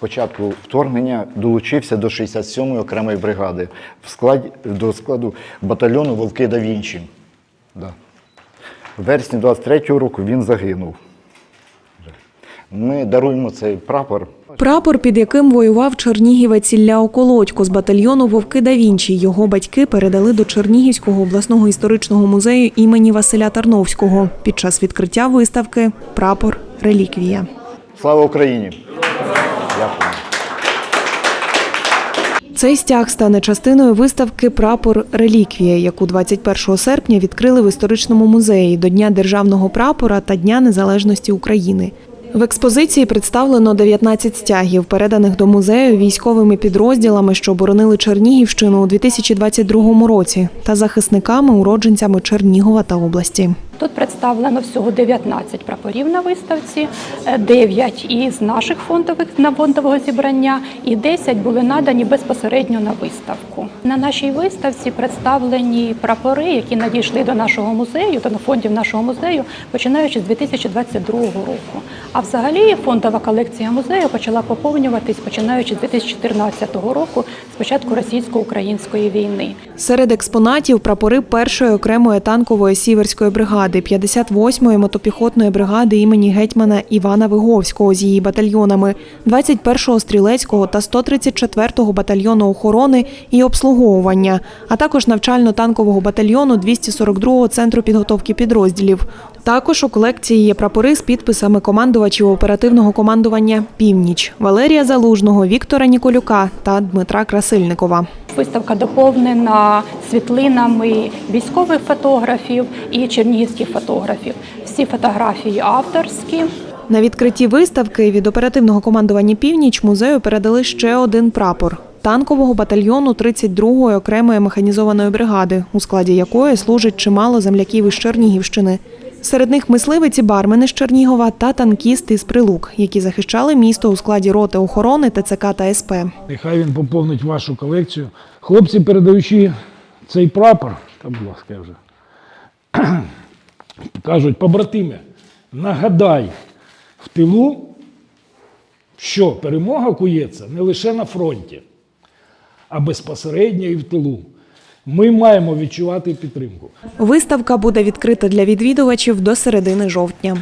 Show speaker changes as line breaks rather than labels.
початку вторгнення долучився до 67-ї окремої бригади в складі, до складу батальйону Вовки да Вінчі. Да. В вересні 23-го року він загинув. Ми даруємо цей прапор.
Прапор, під яким воював чернігівець Ілля Околодько з батальйону Вовки да Вінчі. Його батьки передали до Чернігівського обласного історичного музею імені Василя Тарновського. Під час відкриття виставки Прапор Реліквія.
Слава Україні! Дякую.
Цей стяг стане частиною виставки Прапор Реліквія, яку 21 серпня відкрили в історичному музеї до Дня державного прапора та Дня Незалежності України. В експозиції представлено 19 стягів, переданих до музею військовими підрозділами, що боронили Чернігівщину у 2022 році, та захисниками, уродженцями Чернігова та області.
Тут представлено всього 19 прапорів на виставці, 9 із наших фондових на фондового зібрання, і 10 були надані безпосередньо на виставку. На нашій виставці представлені прапори, які надійшли до нашого музею, до фондів нашого музею, починаючи з 2022 року. А взагалі фондова колекція музею почала поповнюватись починаючи з 2014 року, з початку російсько-української війни.
Серед експонатів прапори першої окремої танкової сіверської бригади, 58-ї мотопіхотної бригади імені гетьмана Івана Виговського з її батальйонами, 21-го стрілецького та 134-го батальйону охорони і обслуговування, а також навчально-танкового батальйону 242-го центру підготовки підрозділів. Також у колекції є прапори з підписами командувачів оперативного командування Північ Валерія Залужного, Віктора Ніколюка та Дмитра Красильникова.
Виставка доповнена світлинами військових фотографів і чернігівських фотографів. Всі фотографії авторські.
На відкритті виставки від оперативного командування Північ музею передали ще один прапор танкового батальйону 32-ї окремої механізованої бригади, у складі якої служить чимало земляків із Чернігівщини. Серед них мисливець і бармени з Чернігова та танкісти з Прилук, які захищали місто у складі роти охорони ТЦК та СП.
Нехай він поповнить вашу колекцію. Хлопці, передаючи цей прапор, та будь ласка, вже кажуть, побратиме, нагадай в тилу, що перемога кується не лише на фронті, а безпосередньо і в тилу. Ми маємо відчувати підтримку.
Виставка буде відкрита для відвідувачів до середини жовтня.